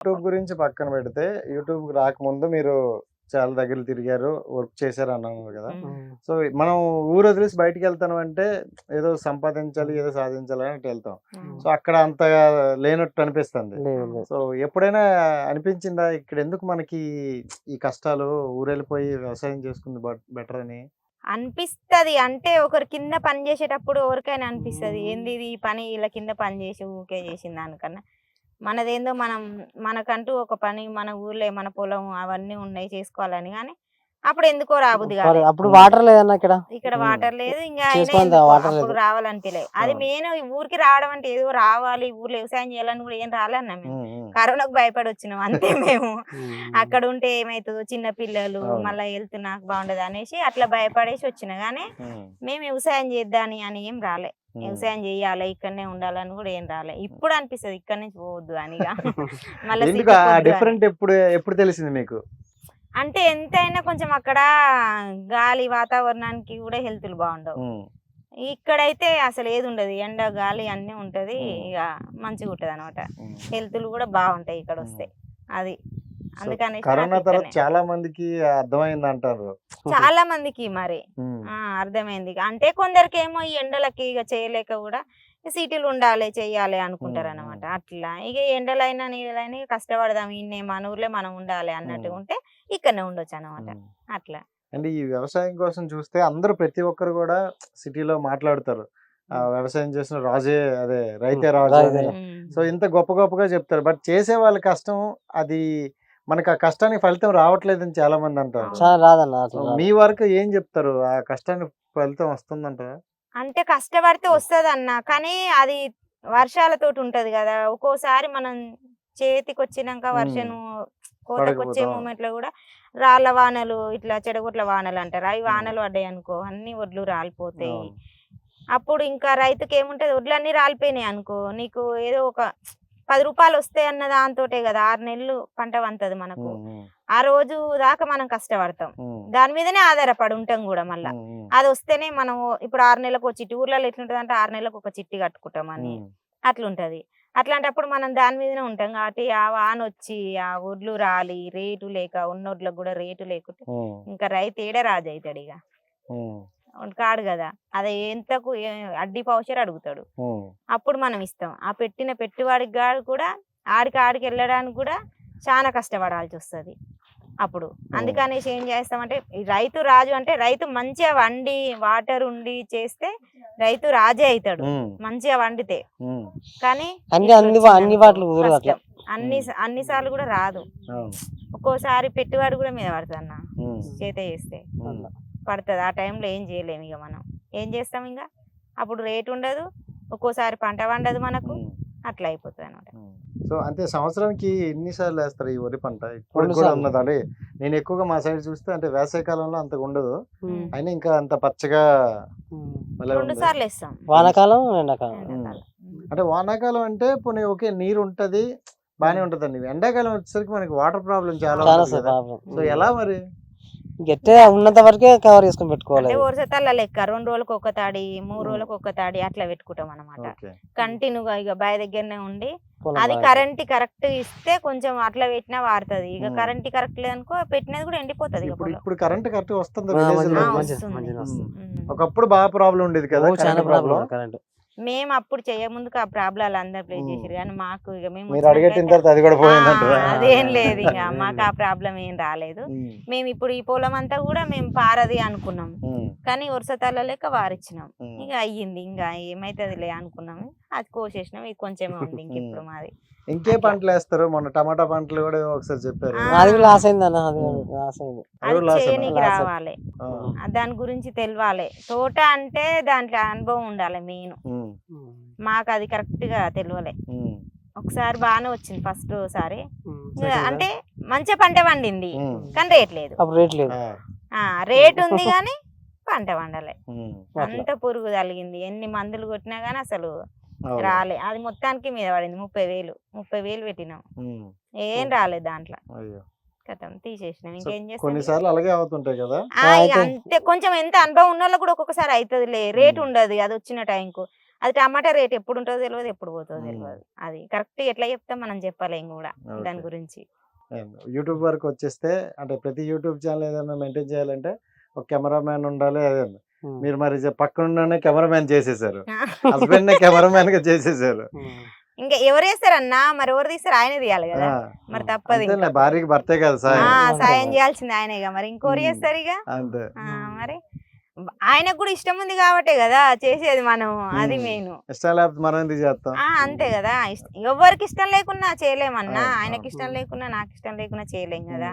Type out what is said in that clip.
YouTube గురించి పక్కన పెడితే యూట్యూబ్ రాకముందు మీరు చాలా దగ్గర తిరిగారు వర్క్ చేశారు అన్నాను కదా. సో మనం ఊరు వదిలేసి బయటికి వెళ్తాను అంటే ఏదో సంపాదించాలి ఏదో సాధించాలి అని వెళ్తాం. సో అక్కడ అంతగా లేనట్టు అనిపిస్తుంది. సో ఎప్పుడైనా అనిపించిందా ఇక్కడ ఎందుకు మనకి ఈ కష్టాలు ఊరెళ్ళిపోయి వ్యవసాయం చేసుకుంది బెటర్ అని? అనిపిస్తది. అంటే ఒకరి కింద పని చేసేటప్పుడు ఎవరికైనా అనిపిస్తది. ఏంది ఇది ఈ పని ఇలా కింద పని చేసి ఊకే చేసిన దానికన్నా. మనదేందో మనం మనకంటూ ఒక పని మన ఊర్లో మన పొలం అవన్నీ ఉన్నాయి చేసుకోవాలని కానీ అప్పుడు ఎందుకో రాబుద్ది కాదు అప్పుడు వాటర్ లేదన్న ఇక్కడ ఇక్కడ. వాటర్ లేదు ఇంకా అప్పుడు అది. మెయిన్ ఊరికి రావడం అంటే ఏదో రావాలి ఊర్లో వ్యవసాయం చేయాలని కూడా ఏం రాలన్నా మేము. కరోనాకు భయపడి వచ్చినాం అంతే మేము. అక్కడ ఉంటే ఏమైతుందో చిన్న పిల్లలు. మళ్ళీ హెల్త్ నాకు బాగుండదు అనేసి అట్లా భయపడేసి వచ్చిన కానీ మేము వ్యవసాయం చేద్దాని అని ఏం రాలే. వ్యవసాయం చేయాలి ఇక్కడనే ఉండాలని కూడా ఏం రాలే. ఇప్పుడు అనిపిస్తుంది ఇక్కడ నుంచి పోవద్దు అని. మళ్ళా. డిఫరెంట్ ఎప్పుడు ఎప్పుడు తెలిసింది మీకు? అంటే ఎంతైనా కొంచెం అక్కడ గాలి వాతావరణానికి కూడా హెల్త్లు బాగుండవు ఇక్కడైతే అసలు ఏది ఉండదు. ఎండ గాలి అన్నీ ఉంటది. ఇక మంచిగా ఉంటది అనమాట. హెల్త్లు కూడా బాగుంటాయి ఇక్కడ వస్తే అది. అందుకని కరోనా తర్వాత చాలా మందికి అర్థమైంది అంటారు చాలా మందికి మరి అర్థమైంది. అంటే కొందరికి ఏమో ఈ ఎండలకి ఇక చేయలేక కూడా సిటీలు ఉండాలి చెయ్యాలి అనుకుంటారు అనమాట అట్లా. ఇక ఎండలైనా నీళ్ళైనా కష్టపడదాం. ఇన్నే మన ఊర్లో మనం ఉండాలి అన్నట్టు. ఉంటే ఇక్కడనే ఉండొచ్చు అనమాట. అట్లా. అంటే ఈ వ్యవసాయం కోసం చూస్తే అందరూ ప్రతి ఒక్కరు కూడా సిటీలో మాట్లాడతారు. ఆ, వ్యవసాయం చేసిన రాజే అదే రైతే రాజు. సో ఇంత గొప్ప గొప్పగా చెప్తారు. బట్ చేసే వాళ్ళ కష్టం అది మనకు ఆ కష్టానికి ఫలితం రావట్లేదని చాలా మంది అంటారు. చాలా రాదన్న సో అట్లా రాదు. మీ వరకు ఏం చెప్తారు? ఆ కష్టానికి ఫలితం వస్తుందంటారా? అంటే కష్టపడితే వస్తుంది అన్న కానీ అది వర్షాలతోటి ఉంటది కదా. ఒక్కోసారి మనం చేతికి వచ్చినాక వర్షం కోతకు వచ్చే పడకపోతే, అవును. మూమెంట్లో కూడా రాళ్ళ వానలు ఇట్లా చెడగొట్ల వానలు అంటారు? అవి వానలు పడ్డాయి అనుకో అన్ని వడ్లు రాలిపోతాయి. అవును. అప్పుడు ఇంకా రైతుకి ఏముంటది వడ్లన్నీ రాలిపోయినాయి అనుకో నీకు ఏదో ఒక పది రూపాయలు వస్తాయి అన్న దాంతోటే కదా ఆరు నెలలు పంట వంతది మనకు. ఆ రోజు దాకా మనం కష్టపడతాం. దాని మీదనే ఆధారపడి ఉంటాం కూడా మళ్ళా. అది వస్తేనే మనం ఇప్పుడు ఆరు నెలలకు ఒక చిట్టి ఊర్లలో ఎట్లుంటది అంటే ఆరు నెలలకు ఒక చిట్టి కట్టుకుంటాం అని అట్లుంటది. అట్లాంటప్పుడు మనం దాని మీదనే ఉంటాం కాబట్టి ఆ వాన వచ్చి ఆ ఒడ్లు రాలి రేటు లేక ఉన్న వడ్లకు కూడా రేటు లేకుంటే ఇంకా రైతు ఏడ రాజు అవుతాడు ఇక. కాడు కదా అదే ఎంతకు అడ్డి పౌషర్ అడుగుతాడు. అప్పుడు మనం ఇస్తాం. ఆ పెట్టిన పెట్టుబడికి గాడు కూడా ఆడికి ఆడికి వెళ్ళడానికి కూడా చాలా కష్టపడాల్సి వస్తుంది. అప్పుడు అందుకనేసి ఏం చేస్తామంటే రైతు రాజు అంటే రైతు మంచిగా వండి వాటర్ ఉండి చేస్తే రైతు రాజే అవుతాడు. మంచిగా వండితే. కానీ అన్ని అన్ని అన్ని సార్లు కూడా రాదు. ఒక్కోసారి పెట్టుబడి కూడా మీద పడుతుంది అన్న చేత చేస్తే. పడుతుంది. ఆ టైంలో ఏం చేయలేము ఇక మనం. ఏం చేస్తాం ఇంకా అప్పుడు రేటు ఉండదు. ఒక్కోసారి పంట వండదు మనకు. అట్లా అయిపోతుంది అనమాట. సో అంటే సంవత్సరానికి ఎన్నిసార్లు వేస్తారు ఈ వరి పంట? ఇప్పుడు కూడా. ఉన్నది? నేను ఎక్కువగా మా సైడ్ చూస్తే అంటే వేసవి కాలంలో అంతగా ఉండదు. అయినా ఇంకా అంత పచ్చగా రెండు. సార్లు వేస్తాం. వానాకాలం ఎండాకాలం. అంటే వానాకాలం అంటే పోనీ ఓకే నీరు ఉంటది బానే ఉంటదండి. ఎండాకాలం వచ్చేసరికి మనకి వాటర్ ప్రాబ్లం చాలా సో ఎలా మరి? గట్టే ఉన్నంత వరకే కవర్ చేసుకొని పెట్టుకోవాలి అంటే అది. వరుసతల్ల లెక్క రెండు రోజులకు ఒక తాడి మూడు. రోజులకు ఒక తాడి అట్లా పెట్టుకుంటాం అనమాట కంటిన్యూగా ఇక బావి దగ్గరనే ఉండి అది. కరెంట్ కరెక్ట్ ఇస్తే కొంచెం అట్లా పెట్టినా వాడుతుంది ఇక. కరెంట్ కరెక్ట్ లేదనుకో పెట్టినది కూడా ఎండిపోతుంది ఇప్పుడు. ఇప్పుడు కరెంట్ కరెక్ట్ వస్తుంది. ఒకప్పుడు బాగా ప్రాబ్లం ఉండేది కదా చాలా ప్రాబ్లం కరెంట్ మేము అప్పుడు చేయముందుకు ఆ ప్రాబ్లాలు అందరు ప్లే ఉమ్. చేసారు కానీ మాకు ఇక మేము అది లేదు ఇక మాకు ఆ ప్రాబ్లం ఏం రాలేదు. మేము ఇప్పుడు ఈ పొలం అంతా కూడా మేము పారది అనుకున్నాం. కానీ వరుసతాల లెక్క వారిచ్చినాం. ఇక అయ్యింది. ఇంకా ఏమైతుంది అనుకున్నాము. అది కోసేసినాం. ఇది కొంచెమే ఉంది ఇంక ఇప్పుడు మాది. ఇంకే పంటలు వేస్తారు. మొన్న టమాటా పంటలు కూడా ఒకసారి చెప్పారు. అది లాస్ అయింది అన్న అది. లాస్ అయింది. అది చేయనీకి రావాలి. దాని గురించి తెలియాలి తోట అంటే దాంట్లో అనుభవం ఉండాలి మెయిన్. మాకు అది కరెక్ట్గా తెలియలే ఒకసారి బాగానే వచ్చింది ఫస్ట్ సారి. అంటే మంచి పంట పండింది. కానీ రేట్ లేదు. రేట్ లేదు. రేట్ ఉంది కానీ పంట పండలే. అంత పురుగు తలిగింది ఎన్ని మందులు కొట్టినా కానీ అసలు. రాలే. అది మొత్తానికి మీద పడింది ముప్పై వేలు. ముప్పై వేలు పెట్టినాం. ఏం రాలేదు దాంట్లో. కథం తీసేసినాం. ఇంకేం చేస్తాం కొన్నిసార్లు అలాగే అవుతుంటాయి కదా? అంతే. కొంచెం ఎంత అనుభవం ఉన్న కూడా ఒక్కొక్కసారి అవుతుందిలే రేట్ ఉమ్. ఉండదు. అది వచ్చిన టైంకు. అది టమాటా రేట్ ఎప్పుడు ఉంటుందో తెలియదు ఎప్పుడు పోతుందో. తెలియదు అది కరెక్ట్ ఎట్లా చెప్తాం మనం చెప్పలేం కూడా దాని. గురించి. యూట్యూబ్ వరకు వచ్చేస్తే అంటే ప్రతి యూట్యూబ్ ఛానల్ ఏదైనా మెయింటైన్ చేయాలంటే ఒక కెమెరామ్యాన్ ఉండాలి అదే. మీరు మరి పక్కనుండనే కెమెరామ్యాన్ చేసేసారు. హస్బెండ్ కెమెరామ్యాన్గా చేసేసారు. ఇంకా ఎవరు వేస్తారన్నా మరి ఎవరు తీస్తారు ఆయనే తీయాలి కదా. మరి తప్పదు. భార్యకి భర్తే కదా సాయం. చేయాల్సింది ఆయనేగా మరి. ఇంకోరు. చేస్తారు ఇక? మరి ఆయనకు కూడా ఇష్టం ఉంది కాబట్టే కదా చేసేది మనం. అది. మెయిన్. ఇష్టం లేకపోతే మనం ఎందుకు చేస్తాం? ఆ అంతే కదా. ఎవరికి ఇష్టం లేకున్నా చేయలేమన్నా. ఆయనకి. ఇష్టం లేకున్నా నాకు ఇష్టం లేకున్నా చేయలేం కదా.